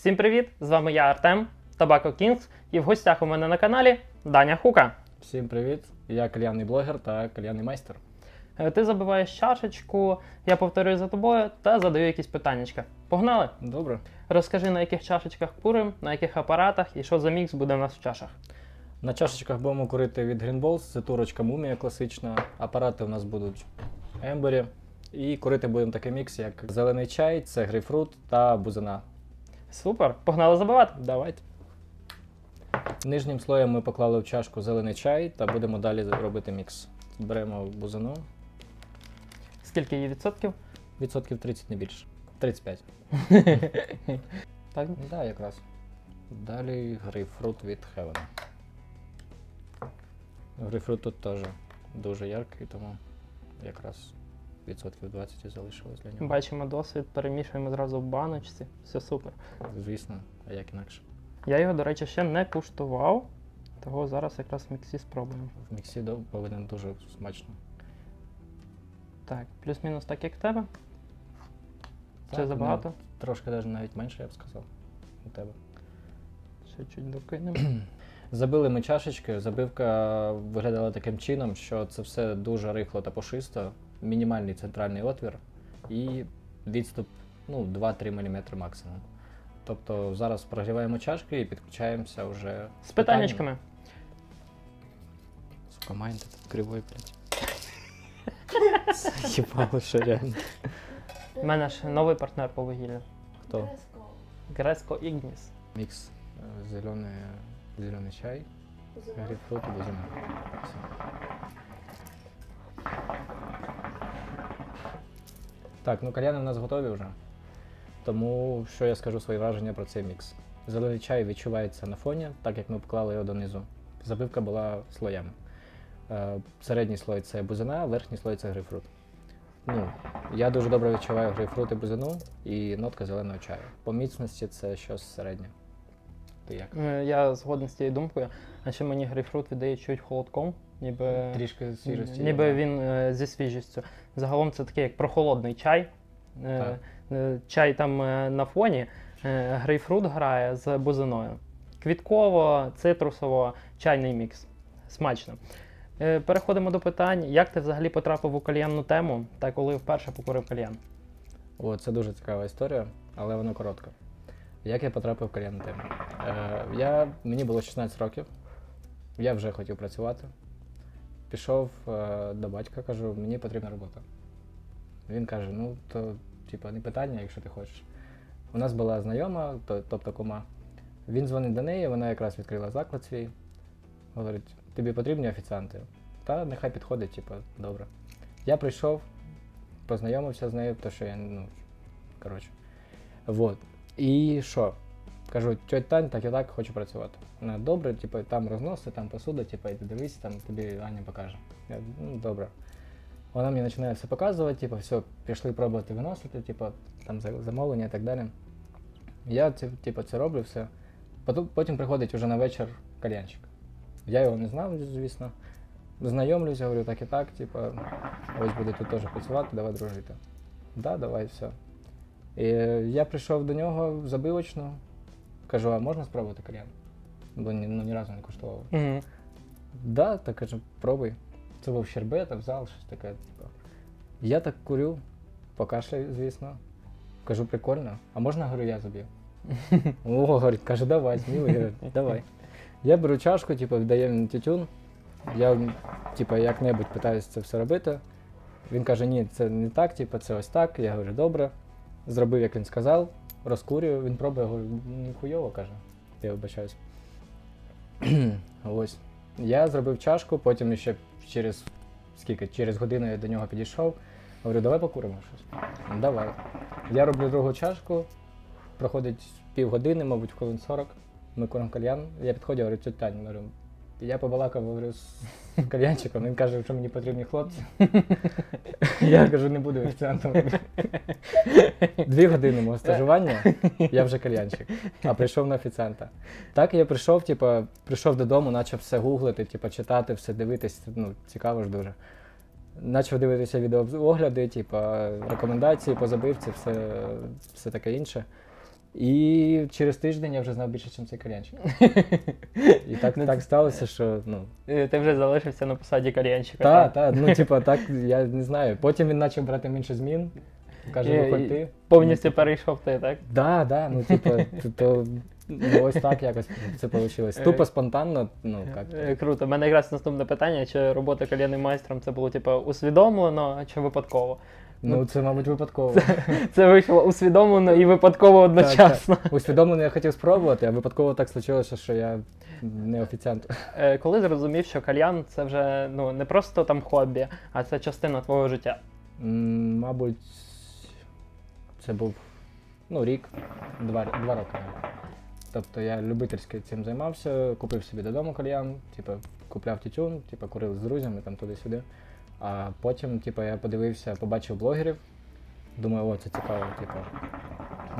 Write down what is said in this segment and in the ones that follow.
Всім привіт! З вами я Артем, Табако Кінгс, і в гостях у мене на каналі Даня Хука. Всім привіт! Я кальянний блогер та кальянний майстер. Е, Ти забиваєш чашечку, я повторюю за тобою та задаю якісь питаннячка. Погнали! Добре. Розкажи, на яких чашечках курим, на яких апаратах і що за мікс буде в нас в чашах. На чашечках будемо курити від Green Balls, це турочка мумія класична. Апарати у нас будуть ембері. І курити будемо такий мікс, як зелений чай, це грейпфрут та бузина. Супер! Погнали забивати! Давайте. Нижнім слоєм ми поклали в чашку зелений чай та будемо далі робити мікс. Беремо бузину, Скільки її відсотків? відсотків 30 не більше. 35. Так. Так, да, якраз. Далі грейпфрут від Heaven. Грейпфрут тут теж дуже яркий, тому якраз відсотків 20 залишилось для нього. Бачимо досвід, перемішуємо зразу в баночці. Все супер. Звісно, а як інакше. Я його, до речі, ще не куштував, того зараз якраз в міксі спробуємо. В міксі повинен дуже смачно. Так, плюс-мінус так, як в тебе. Чи Так, забагато? ну, трошки навіть навіть менше, я б сказав. У тебе. Ще чуть докинемо. Забили ми чашечки, забивка виглядала таким чином, що це все дуже рихло та пушисто, мінімальний центральний отвір і відступ ну, 2-3 мм максимум. Тобто зараз прогріваємо чашки і підключаємося вже З питаннячками. Сука, майн ти тут кривой, блядь. Їбало, що реально. У мене ж новий партнер по вугіллю. Хто? Греско Ігніс. Мікс е, зелений, зелений чай, грейпфрут і бузина. Все. Так, ну кальяни в нас готові вже. Тому що я скажу свої враження про цей мікс. Зелений чай відчувається на фоні, так як ми поклали його донизу. Забивка була слоями. Е, Середній слой це бузина, верхній слой це грейпфрут. Ну, я дуже добре відчуваю грейпфрут і бузину і нотка зеленого чаю. По міцності це щось середнє. Ти як? Е, Я згоден з цією думкою, а ще мені грейпфрут віддає чуть холодком, ніби, Трішки свіжості. ніби да. він е, зі свіжістю. Загалом це такий як прохолодний чай. Е, е, Чай там е, на фоні, е, грейпфрут грає з бузиною. Квітково, цитрусово, чайний мікс. Смачно. Е, Переходимо до питань. Як ти взагалі потрапив у кальянну тему та коли вперше покурив кальян? О, це дуже цікава історія, але вона коротка. Як я потрапив в кальянну тему? Е, я, мені було 16 років, я вже хотів працювати. Пішов е, до батька, кажу, мені потрібна робота. Він каже: ну, то, типа, не питання, якщо ти хочеш. У нас була знайома, тобто кума. Він дзвонить до неї, вона якраз відкрила заклад свій. Говорить, тобі потрібні офіціанти? Та нехай підходить, типу, добре. Я прийшов, познайомився з нею, тому що я, ну, коротше. Вот. І що? Кажу, тьоть Тань, так і так хочу працювати. Вона добре, типу, там розноси, там посуда, типу, іди дивись, там тобі Аня покаже. Я, ну, добре. Вона мені починає все показувати, типу, все, пішли пробувати виносити, типу, там замовлення і так далі. Я типу, це роблю все. Потім, приходить уже на вечір кальянчик. Я його не знав, звісно. Знайомлюсь, говорю, так і так, типу, ось буде тут теж працювати, давай дружити. Да, давай, все. І я прийшов до нього в забивочну, кажу, а можна спробувати кальян? Бо ні, ну, ні разу не куштував. Угу. Да, так каже, пробуй. Це був щербет, взяв щось таке, типу. Я так курю, покашляю, звісно. Кажу, прикольно. А можна, говорю, я заб'ю? О, говорить, каже, давай, сміло, давай. Я беру чашку, типу, віддає мені тютюн. Я, типу, як-небудь питаюся це все робити. Він каже, ні, це не так, типу, це ось так. Я говорю, добре. Зробив, як він сказав, розкурюю, він пробує, говорю, ніхуйово, каже. Я вибачаюсь. ось. Я зробив чашку, потім ще через скільки, через годину я до нього підійшов. Говорю, давай покуримо щось. Давай. Я роблю другу чашку, проходить півгодини, мабуть, хвилин 40. Ми куримо кальян. Я підходжу, говорю, говорю, я побалакав, говорю, з кальянчиком, він каже, що мені потрібні хлопці. Я кажу, не буду офіціантом. Дві години мого стажування, я вже кальянчик, а прийшов на офіціанта. Так я прийшов, типу, прийшов додому, почав все гуглити, типу, читати, все дивитись, ну, цікаво ж дуже. Почав дивитися відеоогляди, типу, рекомендації по забивці, все, все таке інше. І через тиждень я вже знав більше, ніж цей кальянчик. І так, Ну, так сталося, що ну. Е, Ти вже залишився на посаді кальянщика. Так, так, ну типа так, я не знаю. Потім він почав брати менше змін. Каже, виходь ти. Повністю перейшов ти, так? Да, да, ну типа, то, то ну, ось так якось це вийшло. Тупо спонтанно, ну як. Е, Круто. У мене якраз наступне питання: чи робота кальянним майстром це було типу, усвідомлено чи випадково? Ну це, мабуть, випадково. Це вийшло усвідомлено і випадково одночасно. Усвідомлено я хотів спробувати, а випадково так случилося, що я не офіціант. Е, Коли зрозумів, що кальян це вже ну не просто там хобі, а це частина твого життя. М, Мабуть, це був ну, рік, два, два роки. Тобто я любительськи цим займався, купив собі додому кальян, типу, купляв тютюн, типу, курив з друзями там туди-сюди. А потім, типу, я подивився, побачив блогерів. Думаю, о, це цікаво, типу.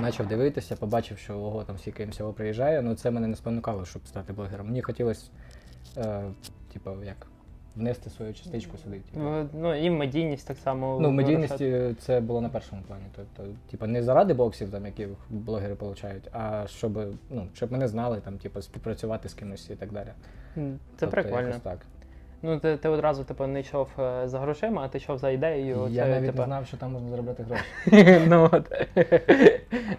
Почав дивитися, побачив, що ого, там стільки всього приїжджає, ну це мене не спонукало, щоб стати блогером. Мені хотілося, е, типу, як, внести свою частичку сюди. Типу. Ну і медійність так само. Ну, вирушає. медійності це було на першому плані. Тобто, типа, не заради боксів, там, які блогери получають, а щоб, ну, щоб мене знали, там, типу, співпрацювати з кимось і так далі. Це Тобто, прикольно. так. Ну ти, ти одразу типу, не йшов е, за грошима, а ти йшов за ідеєю. Я це, навіть типу, не знав, що там можна заробляти гроші. ну, от.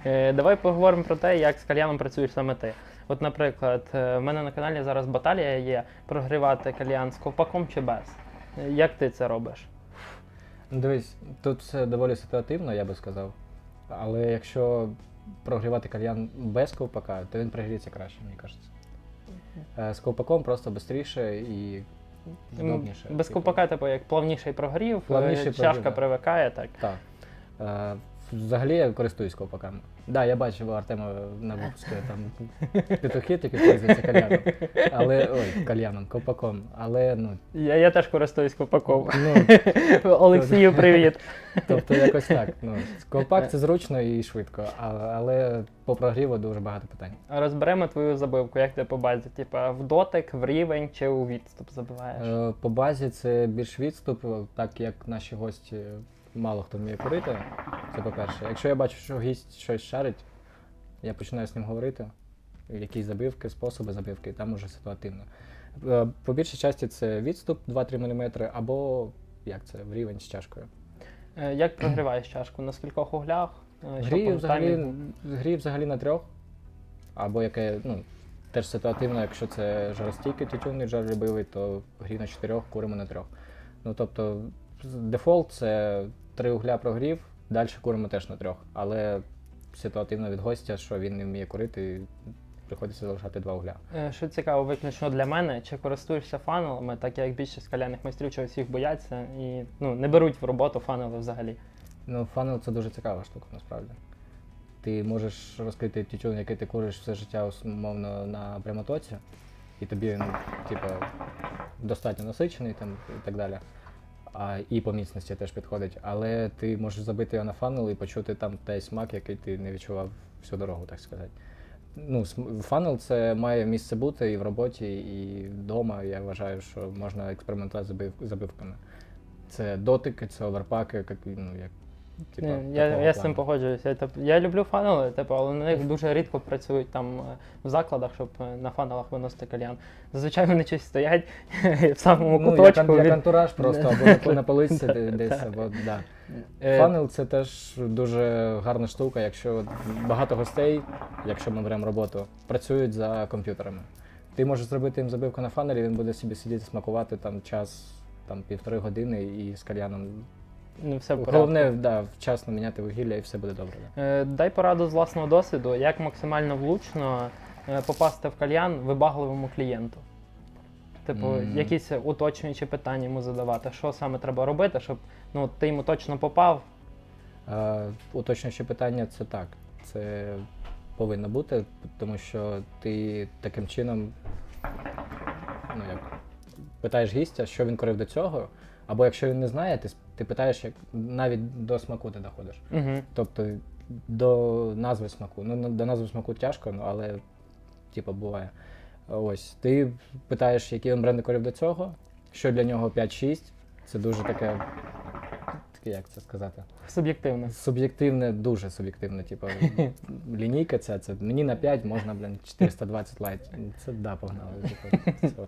Е, Давай поговоримо про те, як з кальяном працюєш саме ти. От, наприклад, е, в мене на каналі зараз баталія є прогрівати кальян з ковпаком чи без. Як ти це робиш? Ну, дивись, тут все доволі ситуативно, я би сказав. Але якщо прогрівати кальян без ковпака, то він прогріється краще, мені кажеться. З ковпаком просто швидше і М. Без Типу, ковпака, типу, як плавніший прогрів, е, Плавніший чашка прогрів, да. привикає, так. Так. Е, Взагалі я користуюсь ковпаками. Так, да, я бачив Артема на випуску там петухи, які пользуються кальяном. Але ой, кальяном, ковпаком. Але ну, Я, я теж користуюсь ковпаком. ну Олексію, привіт. тобто якось так. Ну, ковпак це зручно і швидко, а, але по прогріву дуже багато питань. Розберемо твою забивку, як ти по базі? Типа в дотик, в рівень чи у відступ забиваєш? Е, По базі це більш відступ, так як наші гості мало хто вміє курити. Це по-перше. Якщо я бачу, що гість щось шарить, я починаю з ним говорити. Якісь забивки, способи забивки, там уже ситуативно. Е, По більшій часті це відступ 2-3 мм, або як це, в рівень з чашкою. Е, Як прогріваєш чашку? На скількох углях? Е, Грію взагалі, грію взагалі на трьох. Або яке, ну, теж ситуативно, якщо це жаростійкий тютюнний жаролюбивий, то грію на чотирьох, куримо на трьох. Ну тобто, дефолт це три угля прогрів, далі куримо теж на трьох. Але ситуативно від гостя, що він не вміє курити, приходиться залишати два угля. Е, Що цікаво, виключно для мене, чи користуєшся фанелами, так як більшість кальяних майстрів чогось їх бояться і ну, не беруть в роботу фанели взагалі. Ну, фанел це дуже цікава штука, насправді. Ти можеш розкрити тютюн, який ти куриш все життя, умовно, на прямотоці, і тобі, ну, типу, достатньо насичений там, і так далі. А, і по міцності теж підходить. Але ти можеш забити його на фанел і почути там той смак, який ти не відчував всю дорогу, так сказати. Ну, фанел це має місце бути і в роботі, і вдома. Я вважаю, що можна експериментувати з забив- забивками. Це дотики, це оверпаки, як, ну, як, типа, Ні, я, такого я з цим плану. погоджуюся. Я, тип- я люблю фанели, типу, але на них дуже рідко працюють там е, в закладах, щоб е, на фанелах виносити кальян. Зазвичай вони щось стоять в самому Ну, як, куточку. ан- як від- антураж просто, або на, на полиці де- десь, Так. або да. Е, Фанел це теж дуже гарна штука, якщо багато гостей, якщо ми беремо роботу, працюють за комп'ютерами. Ти можеш зробити їм забивку на фанелі, він буде собі сидіти, смакувати там час, там півтори години і з кальяном. Ну, все в. Головне, да, вчасно міняти вугілля і все буде добре. Да. Е, Дай пораду з власного досвіду, як максимально влучно е, попасти в кальян вибагливому клієнту. Типу, Мгм. якісь уточнюючі питання йому задавати, що саме треба робити, щоб ну, ти йому точно попав. Е, уточнююче питання це так. Це повинно бути, тому що ти таким чином ну, як, питаєш гістя, що він курив до цього. Або якщо він не знає, ти, ти питаєш, як навіть до смаку ти доходиш. Угу. Тобто до назви смаку. Ну, до назви смаку тяжко, ну, але типу, буває. Ось. Ти питаєш, які він бренди курив до цього, що для нього 5-6. Це дуже таке як це сказати? Суб'єктивно. Суб'єктивне, дуже суб'єктивне. Типу, лінійка ця, це мені на 5 можна, блін, 420 лайт. Це да, погнали. Типу.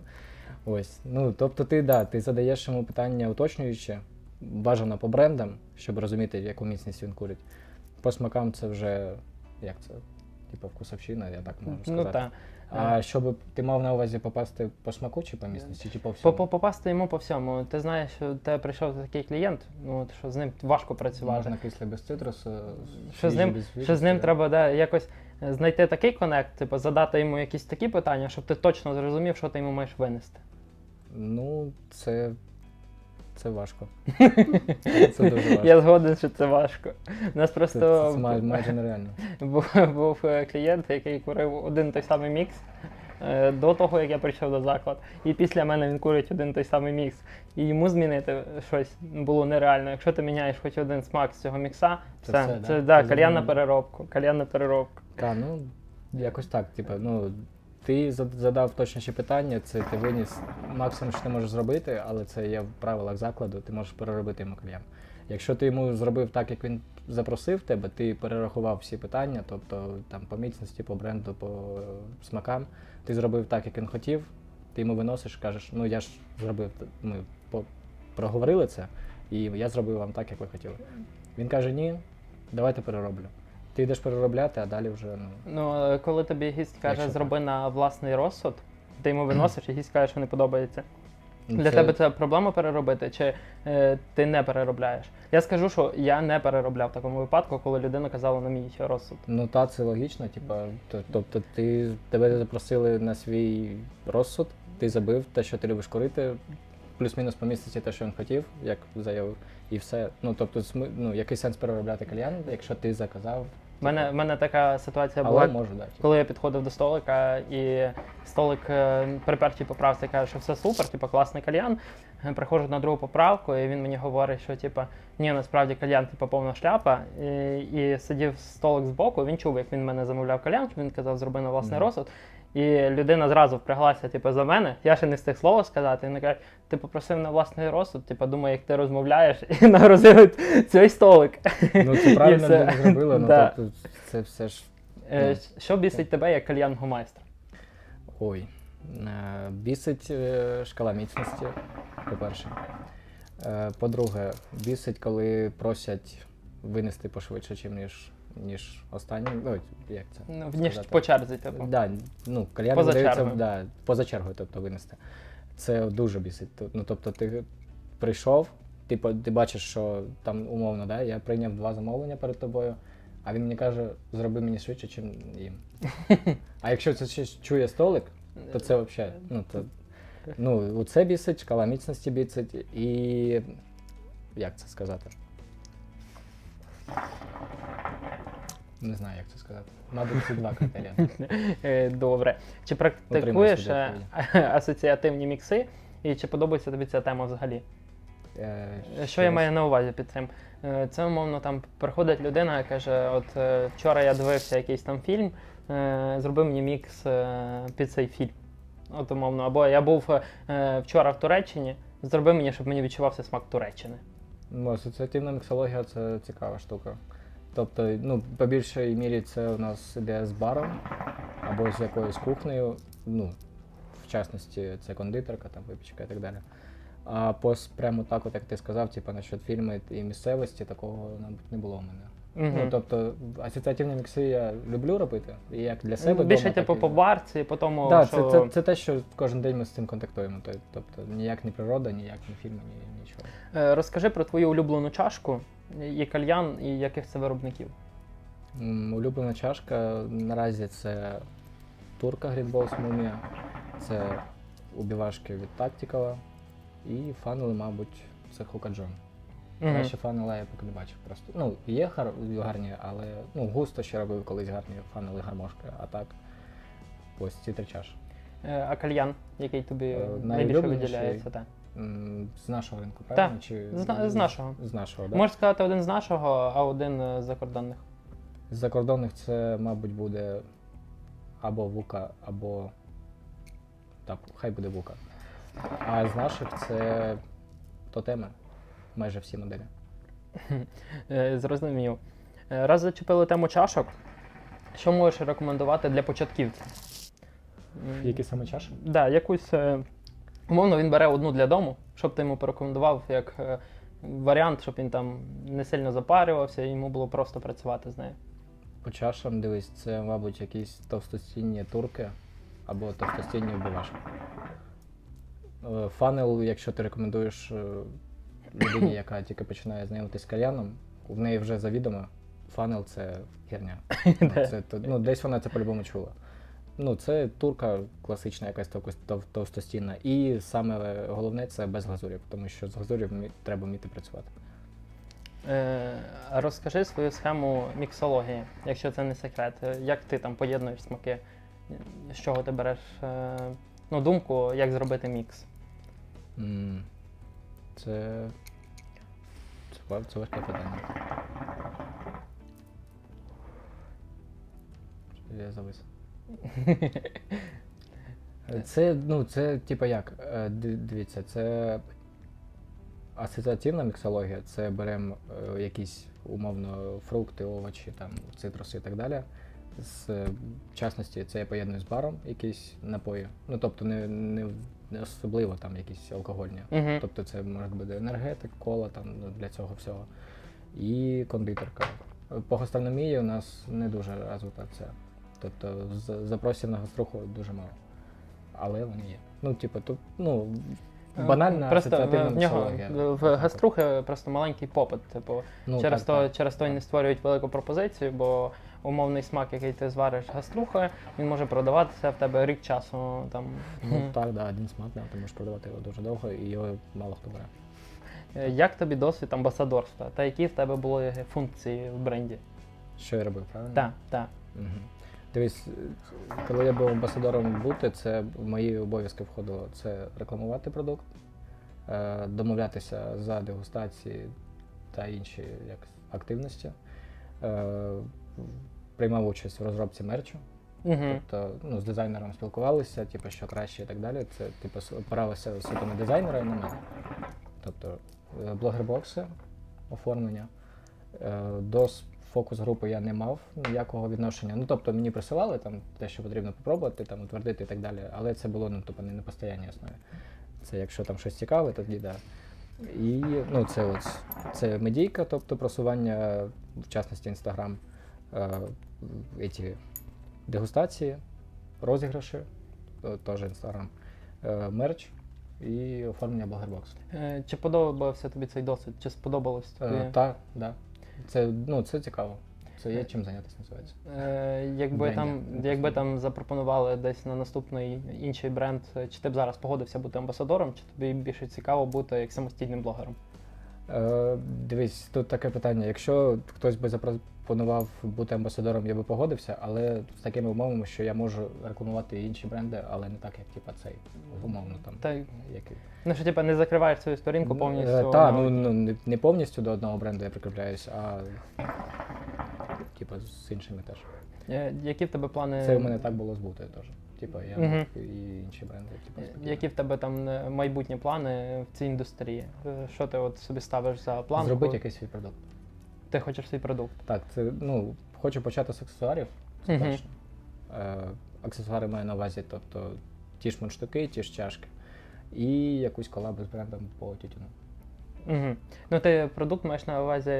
Ось. Ну, тобто ти, да, ти задаєш йому питання уточнюючи, бажано по брендам, щоб розуміти, яку міцність він курить. По смакам це вже як це? Типу вкусовщина, я так можу сказати. Ну так. А щоб ти мав на увазі попасти по смаку чи по міцності, чи по всьому? По- по- Попасти йому по всьому. Ти знаєш, що тебе прийшов такий клієнт, ну що з ним важко працювати. Можна кисле без цитрусу, Що з ним, без що з ним треба да, якось е, знайти такий конект, типу, задати йому якісь такі питання, щоб ти точно зрозумів, що ти йому маєш винести. Ну, це. Це важко. Це дуже важко. Я згоден, що це важко. У нас просто це, це май- майже нереально. був, був е, клієнт, який курив один той самий мікс е, до того, як я прийшов до заклад. І після мене він курить один той самий мікс. І йому змінити щось було нереально. Якщо ти міняєш хоч один смак з цього мікса, Це все, все, це, да? да, Це кальян на замінено. переробку. Кальян на переробку. Та, ну, якось так. Типу, ну, ти задав точніші питання, це ти виніс максимум, що ти можеш зробити, але це є в правилах закладу, ти можеш переробити йому кальян. Якщо ти йому зробив так, як він запросив тебе, ти перерахував всі питання, тобто там по міцності, по бренду, по смакам, ти зробив так, як він хотів, ти йому виносиш, кажеш, ну я ж зробив, ми проговорили це, і я зробив вам так, як ви хотіли. Він каже, ні, давайте перероблю. Ти йдеш переробляти, а далі вже ну. Ну, е, коли тобі гість каже, Якщо зроби на власний розсуд, ти йому виносиш, і гість каже, що не подобається. ну, Для тебе це проблема переробити, чи е, ти не переробляєш? Я скажу, що я не переробляв в такому випадку, коли людина казала на мій розсуд. Ну та це логічно, типа, то- тобто ти тебе запросили на свій розсуд, ти забив те, що ти любиш курити, плюс-мінус по місяці те, що він хотів, як заявив, і все. Ну тобто, сми- ну, який сенс переробляти кальян, якщо ти заказав, У мене, в мене така ситуація але була, можу дати. коли я підходив до столика, і столик е, при першій поправці каже, що все супер, типу класний кальян. Е, Приходжу на другу поправку, і він мені говорить, що типу, ні, насправді кальян типу, повна шляпа. І, і сидів столик збоку, він чув, як він мене замовляв кальян, він казав, зроби на власний розсуд. І людина зразу впряглася, типу, за мене. Я ще не встиг слова сказати. Він каже, ти попросив на власний розсуд, типу, думаю, як ти розмовляєш, і нагрузили цей столик. Ну це правильно все. люди зробили, ну Да. тобто це все ж. Е, Ну. Що бісить тебе як кальянного майстра? Ой. Е, Бісить е, шкала міцності, по-перше. Е, По-друге, бісить, коли просять винести пошвидше, чим ніж, ніж останній. Ну, як це? Ну, ніж сказати? по черзі, типу. Да, ну, кальян Поза видається, чергою. да, поза чергою, тобто винести. Це дуже бісить. Тоб- Ну, тобто, ти прийшов, ти, по- ти бачиш, що там умовно, да, я прийняв два замовлення перед тобою, а він мені каже, зроби мені швидше, чим їм. А якщо це ще чує столик, то це взагалі. Ну, то, ну, у це бісить, шкала міцності бісить і. Як це сказати? Не знаю, як це сказати. Мабуть, ці два критерії. Е, Добре. Чи практикуєш е, асоціативні мікси? І чи подобається тобі ця тема взагалі? Е, Що я маю на увазі під цим? Е, Це, умовно, там приходить людина і каже: от е, вчора я дивився якийсь там фільм, е, зроби мені мікс е, під цей фільм. От, умовно, або я був е, вчора в Туреччині, зроби мені, щоб мені відчувався смак Туреччини. Ну, асоціативна міксологія це цікава штука. Тобто, ну, по більшій мірі це у нас іде з баром або з якоюсь кухнею, ну, в частності це кондитерка, там, випічка і так далі. А пос, прямо так, от, як ти сказав, типу, насчет фільму і місцевості, такого, мабуть, не було в мене. Мгм. Ну, тобто, асоціативні мікси я люблю робити, і як для себе. Ну, Більше, дома, типу, так і- по барці, по тому, Да, що... це, це, це те, що кожен день ми з цим контактуємо. То- Тобто ніяк не природа, ніяк не фільми, ні, нічого. Е, Розкажи про твою улюблену чашку, і кальян, і яких це виробників. М, Улюблена чашка наразі це турка Greenballs Mumia, це убівашки від Tactical і фанели, мабуть, це Хукаджон. Мгм. Краще фанела я поки не бачив просто. Ну, є гар- гарні, але ну, густо ще робив колись гарні фанели гармошки, а так ось ці три чаші. Е, А кальян, який тобі Е, найбільше найулюбленіший? виділяється, так. З нашого ринку, правильно? Чи... з з нашого. З нашого, так. Можеш сказати один з нашого, а один е, з закордонних. З закордонних це, мабуть, буде або Вука, або. Так, хай буде Вука. А з наших це тотеми. Майже всі моделі. Е, Зрозумів. Е, Раз зачепили тему чашок, що можеш рекомендувати для початківців? Які саме чаші? Да, якусь. е, Умовно, він бере одну для дому, щоб ти йому порекомендував як е, варіант, щоб він там не сильно запарювався, і йому було просто працювати з нею. По чашам дивись, це, мабуть, якісь товстостінні турки або товстостінні вбивашки. Е, Фанел, якщо ти рекомендуєш е, людині, яка тільки починає знайомитись з кальяном, в неї вже завідомо фанел це херня. Це, ну, десь вона це по-любому чула. Ну, це турка класична, якась тов- тов- товстостінна. І саме головне це без глазурів, тому що з глазурів мі- треба вміти працювати. Е, розкажи свою схему міксології, якщо це не секрет. Як ти там поєднуєш смаки? З чого ти береш е, ну, думку, як зробити мікс? М, Це. Це, це важке питання. Я завис. Це, ну, це, типа як? Е, Дивіться, це асоціативна міксологія. Це беремо е, якісь умовно фрукти, овочі, там, цитруси і так далі. З, е, в частності, це я поєдную з баром якісь напої. Ну, тобто не, не, особливо там якісь алкогольні. Угу. Тобто це може бути енергетик, кола там ну, для цього всього. І кондитерка. По гастрономії у нас не дуже розвита це. Тобто запросів на гаструху дуже мало. Але вони є. Ну, типу, тут, ну, банальна Е, просто в, нього в гаструхи просто маленький попит. Типу, Ну, через, так, то, так. через то не створюють велику пропозицію, бо умовний смак, який ти звариш гаструхою, він може продаватися в тебе рік часу. Там. Ну так, да, один смак, да, ти можеш продавати його дуже довго і його мало хто бере. Е, Як тобі досвід амбасадорства? Та які в тебе були функції в бренді? Що я робив, правильно? Так, так. Угу. Дивись, коли я був амбасадором бути, це в мої обов'язки входило це рекламувати продукт, е, домовлятися за дегустації та інші як, активності, е, приймав участь в розробці мерчу. Угу. Тобто ну, з дизайнером спілкувалися, типу, що краще і так далі. Це типу, опиралося суто на дизайнера і на мене. Тобто е, блогербокси, оформлення. До фокус-групи я не мав ніякого відношення. Ну, тобто мені присилали там те, що потрібно попробувати, там, утвердити і так далі. Але це було ну, тобто, не на постійній основі. Це якщо там щось цікаве, тоді да. І ну, це, от, це медійка, тобто просування, в частності Інстаграм, е, дегустації, розіграші, е, теж інстаграм, е, мерч і оформлення блогербоксу. Е, Чи подобався тобі цей досвід? Чи сподобалось тобі? Е, Так, да. Це, ну, це цікаво. Це є чим зайнятися, називається. Е, якби там, якби там запропонували десь на наступний інший бренд, чи ти б зараз погодився бути амбасадором, чи тобі більше цікаво бути як самостійним блогером? Е, дивись, тут таке питання. Якщо хтось би запропонував бути амбасадором, я би погодився, але з такими умовами, що я можу рекламувати інші бренди, але не так, як типа цей умовно там. Та Який. ну що типа не закриваєш свою сторінку повністю. Е, Та, ну, ну не- не повністю до одного бренду я прикріпляюсь, а типа з іншими теж. Е, Які в тебе плани? Це у мене так було з бутою теж. Типа я мог і інші бренди. Типу, Е. Які в тебе там е, майбутні плани в цій індустрії? Е, Що ти от собі ставиш за план? Зробити якийсь свій продукт. Ти хочеш свій продукт? Так, це ну хочу почати з аксесуарів. Це Мгм. точно. Е, аксесуари маю на увазі, тобто ті ж мундштуки, ті ж чашки. І якусь колабу з брендом по тютюну. Угу. Ну ти продукт маєш на увазі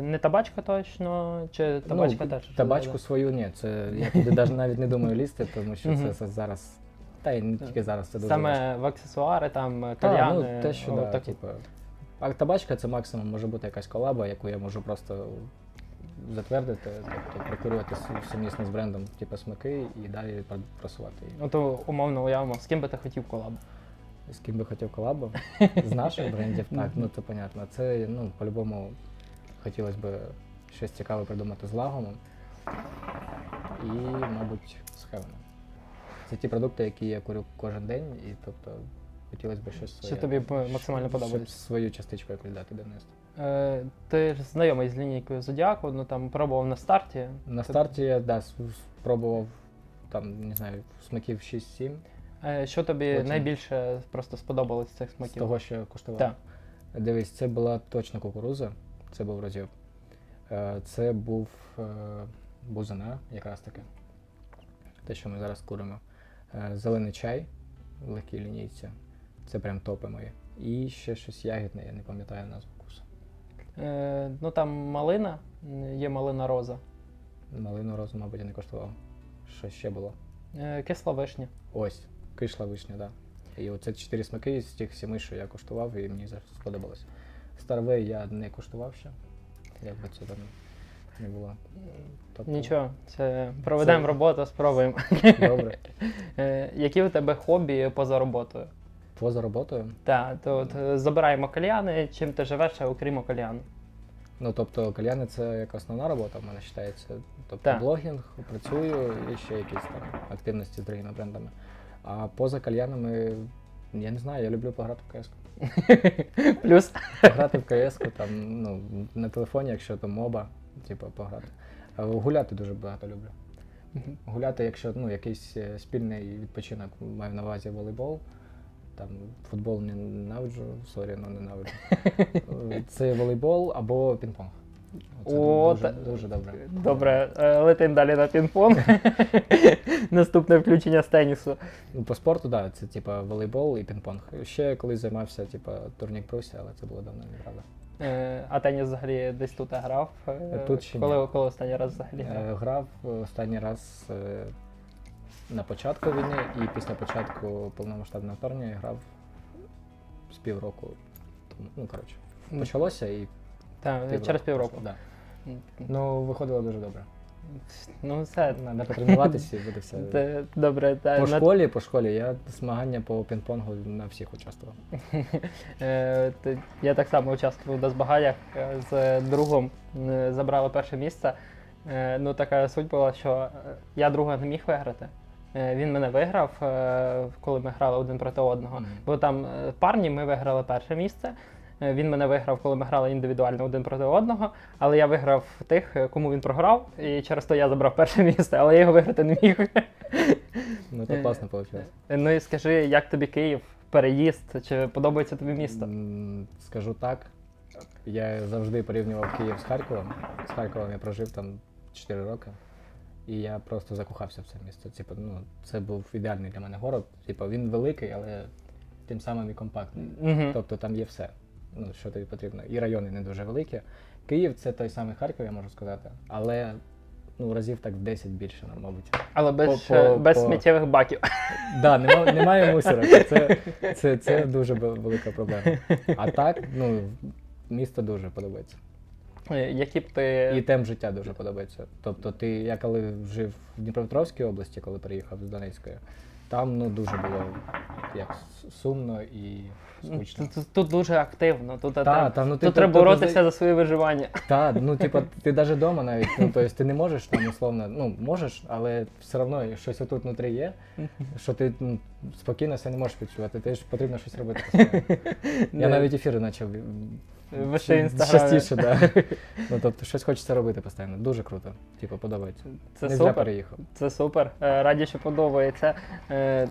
не табачка точно, чи табачка ну, теж? Табачку свою ні. Це я туди навіть не думаю лізти, тому що це, це зараз. Та й не тільки зараз це дуже Саме важко. в аксесуари, там е, Та, ну, те, що о, да, так. типу. А табачка це максимум може бути якась колаба, яку я можу просто затвердити, тобто прокурювати сумісно з брендом, типу смаки, і далі просувати її. Ну то умовно уявимо, з ким би ти хотів колабу? З ким би хотів колабу? З наших брендів, так, ну це понятно. Це ну, по-любому хотілося б щось цікаве придумати з лагомом і, мабуть, з хевеном. Це ті продукти, які я курю кожен день, і тобто хотілося б щось своє. Що тобі б максимально подобається? свою частичку якусь дати донести. Е, ти ж знайомий з лінійкою Зодіаку, ну там пробував на старті. На старті я да, спробував там, не знаю, смаків 6-7 Е, що тобі Потім- найбільше просто сподобалось з цих з смаків? того, що я куштував. Так. Дивись, це була точно кукуруза. Це був розів. Е, Це був е, бузина, якраз таки. Те, що ми зараз куримо. Е, Зелений чай в легкій лінійці. Це прям топи мої. І ще щось ягідне, я не пам'ятаю назву вкусу. Е, ну там малина, є малина роза. Малину розу, мабуть, я не коштував. Що ще було? Е, кисла вишня. Ось, кишла вишня, так. Да. І оце чотири смаки з тих сіми, що я куштував, і мені сподобалось. Старвей я не куштував ще. Як би це там не було. Тобто, Нічого, це проведемо Це- роботу, спробуємо. Добре. Е, які у тебе хобі поза роботою? Поза роботою. Так, то от е, забираємо кальяни, чим ти живеш, а окрім кальяну. Ну, тобто, кальяни це як основна робота в мене вважається. Тобто Так. блогінг, працюю і ще якісь там активності з другими брендами. А поза кальянами, я не знаю, я люблю пограти в КС. Плюс Пограти в КС, там, ну, на телефоні, якщо то моба, типу, пограти. Гуляти дуже багато люблю. Гуляти, якщо ну, якийсь е, спільний відпочинок, маю на увазі волейбол. Там футбол не ненавиджу, сорі, ну ненавиджу. Це волейбол або пінг-понг. Це О, дуже, та- дуже добре. добре, е, летим далі на пінг-понг. Наступне включення з тенісу. Ну, по спорту, так, да, це типа волейбол і пінг-понг. Ще колись займався, типа турнік Прусі, але це було давно неправда. Е, А теніс взагалі десь тут грав. Е, Тут ще коли, ні. коли останній раз взагалі грав? Грав останній раз на початку війни і після початку повномасштабного вторгнення грав з півроку. Тому, ну, коротше, почалося і Так, через півроку. Да. Ну, виходило дуже добре. Ну, все. Треба потренуватися і буде все. Те- Добре, та, По на- школі, по школі я змагання по пінг-понгу на всіх участвував. Е, т- Я так само участвував на змаганнях е, з другом, е, забрали перше місце. Е, Ну, така суть була, що е, я друга не міг виграти. Е, Він мене виграв, е, коли ми грали один проти одного. Мгм. Бо там е, парні ми виграли перше місце. Е, Він мене виграв, коли ми грали індивідуально один проти одного. Але я виграв тих, е, кому він програв, і через то я забрав перше місце, але я його виграти не міг. Ну, то Е, класно вийшло. Ну і скажи, як тобі Київ, переїзд, чи подобається тобі місто? Скажу так, я завжди порівнював Київ з Харковом. З Харковом я прожив там 4 роки. І я просто закохався в це місто. Типу, ну, це був ідеальний для мене город. Типу, він великий, але тим самим і компактний. Тобто там є все, ну, що тобі потрібно. І райони не дуже великі. Київ це той самий Харків, я можу сказати. Але ну, разів так в 10 більше, ну, мабуть. Але без, По- по- без по- сміттєвих баків. Да, нема, немає мусора. Це, це, це дуже велика проблема. А так, ну, місто дуже подобається. Е, Які б ти. І темп життя дуже подобається. Тобто, ти, я коли жив в Дніпропетровській області, коли приїхав з Донецької, там ну, дуже було як сумно і скучно. Тут, тут дуже активно. Тут, Та, треба, та, ну, ти- тут ти- треба ти- боротися ти- за своє виживання. Так, ну типа, ти навіть вдома навіть, ну тобто ти не можеш там условно, ну можеш, але все одно щось отут внутрі є, що ти ну, спокійно все не можеш відчувати. Ти ж потрібно щось робити. Я навіть ефіри почав Вести в інстаграмі. частіше, да. Ну тобто щось хочеться робити постійно. Дуже круто. Типу, подобається. Це не зря переїхав. Це супер. Е, Раді, що подобається. Е,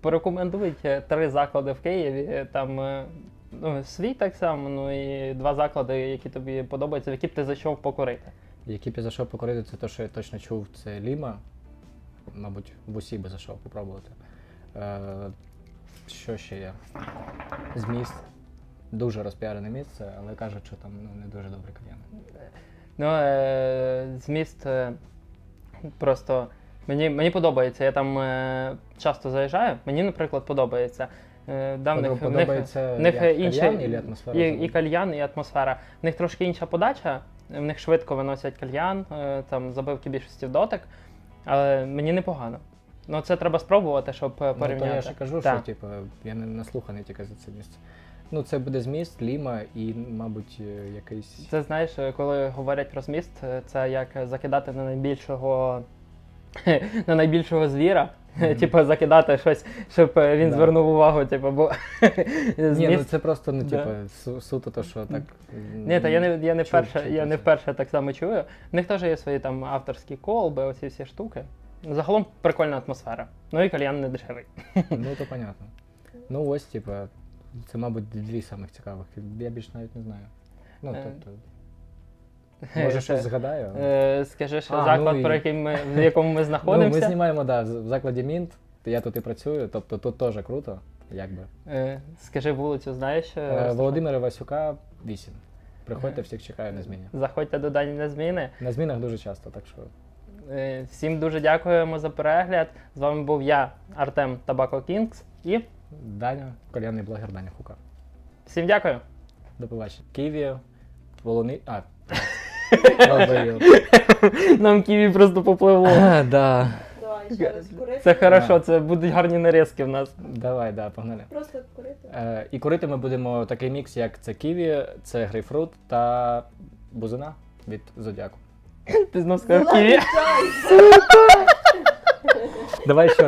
Порекомендуйте три заклади в Києві. Е, Там е, ну, свій так само, ну і два заклади, які тобі подобаються, в які б ти зайшов покорити. Які б я зайшов покорити, це те, що я точно чув, це Ліма. Мабуть, в усі би зайшов попробувати. Е, що ще є? Зміст. Дуже розпіарене місце, але кажуть, що там ну, не дуже добрі кальяни. Ну, е, зміст е, просто мені, мені подобається. Я там е, часто заїжджаю. Мені, наприклад, подобається. Е, да, в них, в них, Подобається в них інша- кальян і атмосфера? і, і кальян, і атмосфера. В них трошки інша подача, в них швидко виносять кальян, е, там забивки більшості в дотик, але мені непогано. Ну, це треба спробувати, щоб е, Ну, то я ж кажу, Так. що типу, я не наслуханий тільки за це місце. Ну, це буде зміст, Ліма і, мабуть, якийсь. Це знаєш, коли говорять про зміст, це як закидати на найбільшого на найбільшого звіра. Типу закидати щось, щоб е, він звернув увагу. Типу, бо Ні, ну це просто, ну, типу, су- суто то, що так. Ні, та я не, я не вперше, я не вперше так само чую. В них теж є свої там авторські колби, оці всі штуки. Загалом прикольна атмосфера. Ну і кальян не дешевий. Ну, то понятно. Ну, ось, типу, це, мабуть, дві самих цікавих. Я більш навіть не знаю. Ну, Е, тобто, Може, щось згадаю. Е, Скажи ще А, заклад, ну і- про який ми, в якому ми Ну, ми знаходимося. знімаємо да, в закладі Мінт, я тут і працюю, тобто тут теж круто, якби. Е, Скажи вулицю, знаєш? е, Е? Володимира Васюка 8. Приходьте, всіх чекаю на зміні. Заходьте до Дані на зміни. На змінах дуже часто, так що Е, Всім дуже дякуємо за перегляд. З вами був я, Артем Табако Кінгс. І Даня, кальянний блогер Даня Хука. всім дякую. До побачення. Києві, Волони. А. Нам Ківі просто попливло. А, да. Давай ще раз курити. Це хорошо, це будуть гарні нарізки в нас. Давай, да, погнали. Просто курити. Е, і курити ми будемо такий мікс, як це ківі, це грейпфрут та бузина від Зодіаку. Ти знов сказав Ківі. Давай ще